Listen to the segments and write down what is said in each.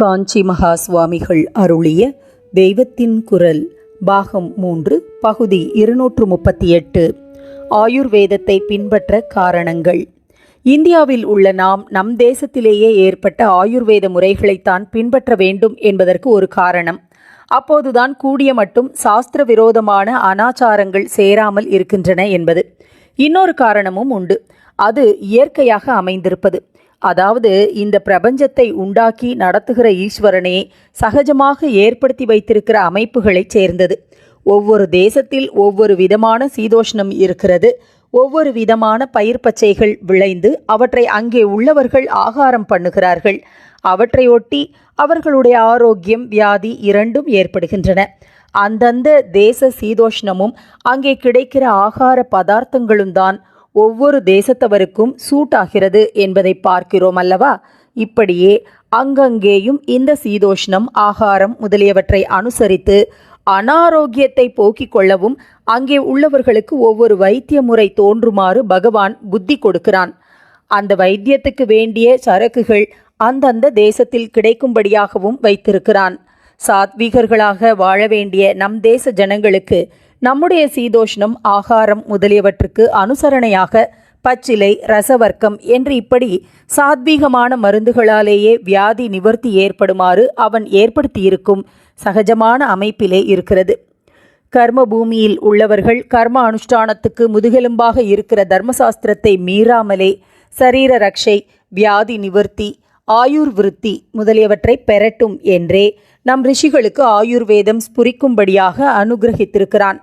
காஞ்சி மகா சுவாமிகள் அருளிய தெய்வத்தின் குரல் பாகம் மூன்று பகுதி இருநூற்று முப்பத்தி எட்டு ஆயுர்வேதத்தை பின்பற்ற காரணங்கள். இந்தியாவில் உள்ள நாம் நம் தேசத்திலேயே ஏற்பட்ட ஆயுர்வேத முறைகளைத்தான் பின்பற்ற வேண்டும் என்பதற்கு ஒரு காரணம். அப்போதுதான் கூடிய மட்டும் சாஸ்திர விரோதமான அனாச்சாரங்கள் சேராமல் இருக்கின்றன என்பது. இன்னொரு காரணமும் உண்டு. அது இயற்கையாக அமைந்திருப்பது. அதாவது இந்த பிரபஞ்சத்தை உண்டாக்கி நடத்துகிற ஈஸ்வரனே சகஜமாக ஏற்படுத்தி வைத்திருக்கிற அமைப்புகளைச் சேர்ந்தது. ஒவ்வொரு தேசத்தில் ஒவ்வொரு விதமான சீதோஷ்ணம் இருக்கிறது. ஒவ்வொரு விதமான பயிர் பச்சைகள் விளைந்து அவற்றை அங்கே உள்ளவர்கள் ஆகாரம் பண்ணுகிறார்கள். அவற்றையொட்டி அவர்களுடைய ஆரோக்கியம் வியாதி இரண்டும் ஏற்படுகின்றன. அந்தந்த தேச சீதோஷ்ணமும் அங்கே கிடைக்கிற ஆகார பதார்த்தங்களும் தான் ஒவ்வொரு தேசத்தவருக்கும் சூட் ஆகிறது என்பதை பார்க்கிறோம் அல்லவா? இப்படியே அங்கங்கேயும் இந்த சீதோஷ்ணம் ஆகாரம் முதலியவற்றை அனுசரித்து அனாரோக்கியத்தை போக்கிக் கொள்ளவும் அங்கே உள்ளவர்களுக்கு ஒவ்வொரு வைத்திய முறை தோன்றுமாறு பகவான் புத்தி கொடுக்கிறான். அந்த வைத்தியத்துக்கு வேண்டிய சரக்குகள் அந்தந்த தேசத்தில் கிடைக்கும்படியாகவும் வைத்திருக்கிறான். சாத்வீகர்களாக வாழ வேண்டிய நம் தேச ஜனங்களுக்கு நம்முடைய சீதோஷ்ணம் ஆகாரம் முதலியவற்றுக்கு அனுசரணையாக பச்சிலை ரசவர்க்கம் என்று இப்படி சாத்வீகமான மருந்துகளாலேயே வியாதி நிவர்த்தி ஏற்படுமாறு அவன் ஏற்படுத்தியிருக்கும் சகஜமான அமைப்பிலே இருக்கிறது. கர்ம பூமியில் உள்ளவர்கள் கர்ம அனுஷ்டானத்துக்கு முதுகெலும்பாக இருக்கிற தர்மசாஸ்திரத்தை மீறாமலே சரீர ரக்ஷை வியாதி நிவர்த்தி ஆயுர் விருத்தி முதலியவற்றை பெறட்டும் என்றே நம் ரிஷிகளுக்கு ஆயுர்வேதம் ஸ்புரிக்கும்படியாக அனுகிரகித்திருக்கிறான்.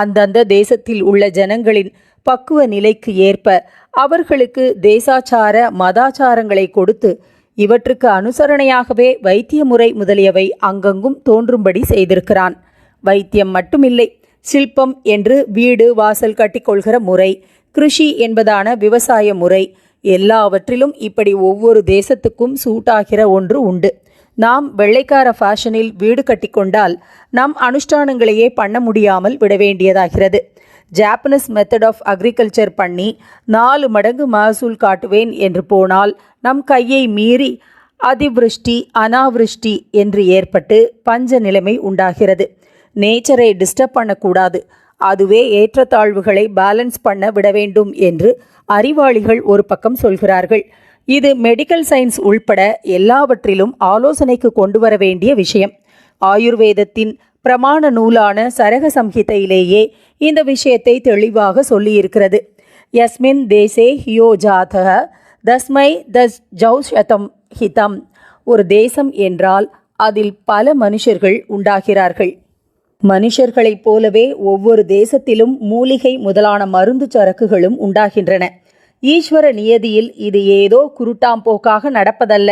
அந்தந்த தேசத்தில் உள்ள ஜனங்களின் பக்குவ நிலைக்கு ஏற்ப அவர்களுக்கு தேசாச்சார மதாச்சாரங்களை கொடுத்து இவற்றுக்கு அனுசரணையாகவே வைத்திய முறை முதலியவை அங்கங்கும் தோன்றும்படி செய்திருக்கிறான். வைத்தியம் மட்டுமில்லை சில்பம் என்று வீடு வாசல் கட்டிக்கொள்கிற முறை கிருஷி என்பதான விவசாய முறை எல்லாவற்றிலும் இப்படி ஒவ்வொரு தேசத்துக்கும் சூட்டாகிற ஒன்று உண்டு. நாம் வெள்ளைக்கார ஃபேஷனில் வீடு கட்டிக்கொண்டால் நம் அனுஷ்டானங்களையே பண்ண முடியாமல் விட வேண்டியதாகிறது ஜாப்பனீஸ் மெத்தட் ஆஃப் அக்ரிகல்ச்சர் பண்ணி நாலு மடங்கு மகசூல் காட்டுவேன் என்று போனால் நம் கையை மீறி அதிவிருஷ்டி அனாவிருஷ்டி என்று ஏற்பட்டு பஞ்ச நிலைமை உண்டாகிறது. நேச்சரை டிஸ்டர்ப் பண்ணக்கூடாது. அதுவே ஏற்றத்தாழ்வுகளை பேலன்ஸ் பண்ண விட வேண்டும் என்று அறிவாளிகள் ஒரு பக்கம் சொல்கிறார்கள். இது மெடிக்கல் சயின்ஸ் உள்பட எல்லாவற்றிலும் ஆலோசனைக்கு கொண்டு வர வேண்டிய விஷயம். ஆயுர்வேதத்தின் பிரமாண நூலான சரக சம்ஹிதையிலேயே இந்த விஷயத்தை தெளிவாக சொல்லியிருக்கிறது. யஸ்மின் தேசே ஹியோ ஜாதக தஸ்மை தஸ் ஜௌஷதம் ஹிதம். ஒரு தேசம் என்றால் அதில் பல மனுஷர்கள் உண்டாகிறார்கள். மனுஷர்களைப் போலவே ஒவ்வொரு தேசத்திலும் மூலிகை முதலான மருந்து சரக்குகளும் உண்டாகின்றன. ஈஸ்வர நியதியில் இது ஏதோ குருட்டாம்போக்காக நடப்பதல்ல.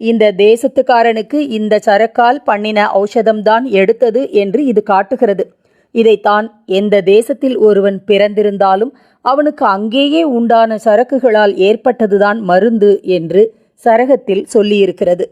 இந்த தேசத்துக்காரனுக்கு இந்த சரக்கால் பண்ணின ஔஷதம்தான் எடுத்தது என்று இது காட்டுகிறது. இதைத்தான் எந்த தேசத்தில் ஒருவன் பிறந்திருந்தாலும் அவனுக்கு அங்கேயே உண்டான சரக்குகளால் ஏற்பட்டதுதான் மருந்து என்று சரகத்தில் சொல்லியிருக்கிறது.